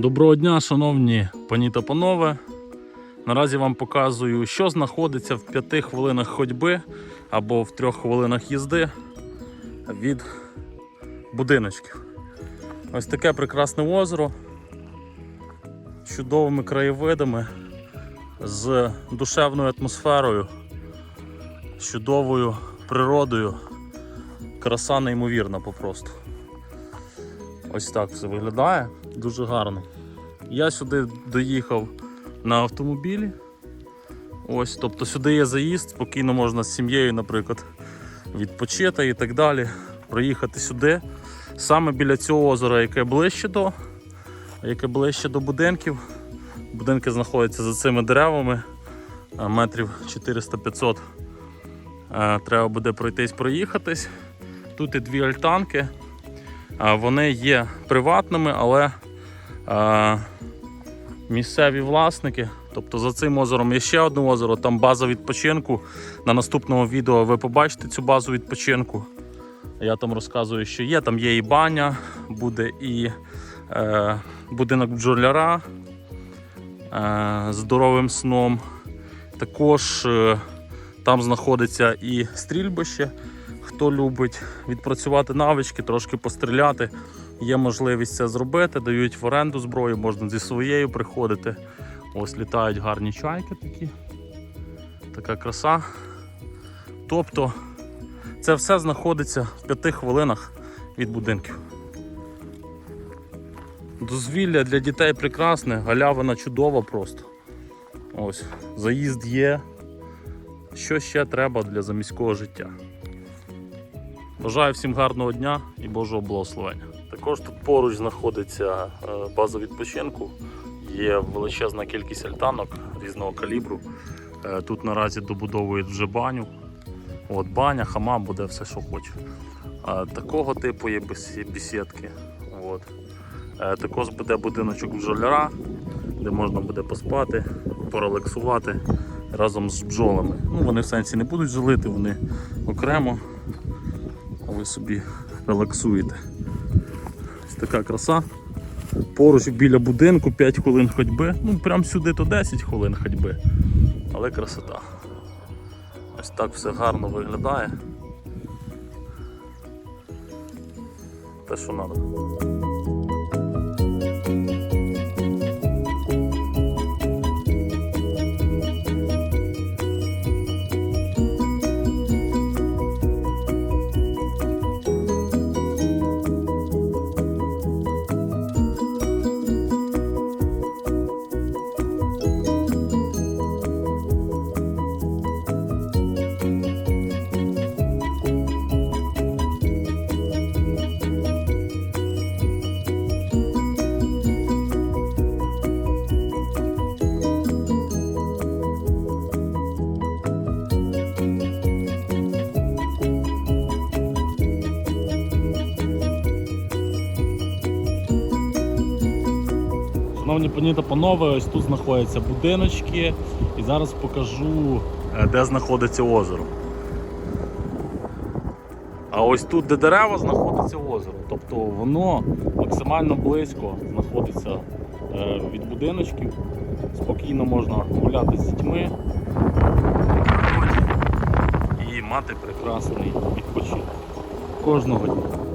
Доброго дня, шановні пані та панове. Наразі вам показую, що знаходиться в 5 хвилинах ходьби або в 3 хвилинах їзди від будиночків. Ось таке прекрасне озеро з чудовими краєвидами, з душевною атмосферою, з чудовою природою. Краса неймовірна попросту. Ось так все виглядає, дуже гарно. Я сюди доїхав на автомобілі. Ось, тобто сюди є заїзд, спокійно можна з сім'єю, наприклад, відпочити і так далі. Проїхати сюди. Саме біля цього озера, яке ближче до, яке ближче до будинків. Будинки знаходяться за цими деревами, метрів 400-500. Е, Треба буде пройтись, проїхатись. Тут і дві альтанки. Вони є приватними, але місцеві власники. Тобто за цим озером є ще одне озеро, там база відпочинку. На наступному відео ви побачите цю базу відпочинку. Я там розказую, що є. Там є і баня, буде і е, будинок бджоляра е, здоровим сном. Також е, там знаходиться і стрільбище. Хто любить відпрацювати навички, трошки постріляти, є можливість це зробити, дають в оренду зброю, можна зі своєю приходити. Ось літають гарні чайки такі. Така краса. Тобто це все знаходиться в п'яти хвилинах від будинків. Дозвілля для дітей прекрасне, галявина чудова просто. Ось, заїзд є. Що ще треба для заміського життя? Бажаю всім гарного дня і Божого благословення. Також тут поруч знаходиться е, база відпочинку. Є величезна кількість альтанок різного калібру. Е, Тут наразі добудовують вже баню. От баня, хамам, буде все, що хоче. Такого типу є бесі- бесідки. От. Е, Також буде будиночок бджоляра, де можна буде поспати, порелаксувати разом з бджолами. Ну, вони в сенсі не будуть жилити, вони окремо а ви собі релаксуєте. Ось така краса. Поруч біля будинку 5 хвилин ходьби. Ну, прямо сюди то 10 хвилин ходьби. Але красота. Ось так все гарно виглядає. Те, що треба. Шановні пані та панове, ось тут знаходяться будиночки і зараз покажу, е, де знаходиться озеро. А ось тут, де дерева, знаходиться озеро. Тобто воно максимально близько знаходиться е, від будиночків. Спокійно можна гуляти з дітьми і мати прекрасний відпочинок. Кожного дня.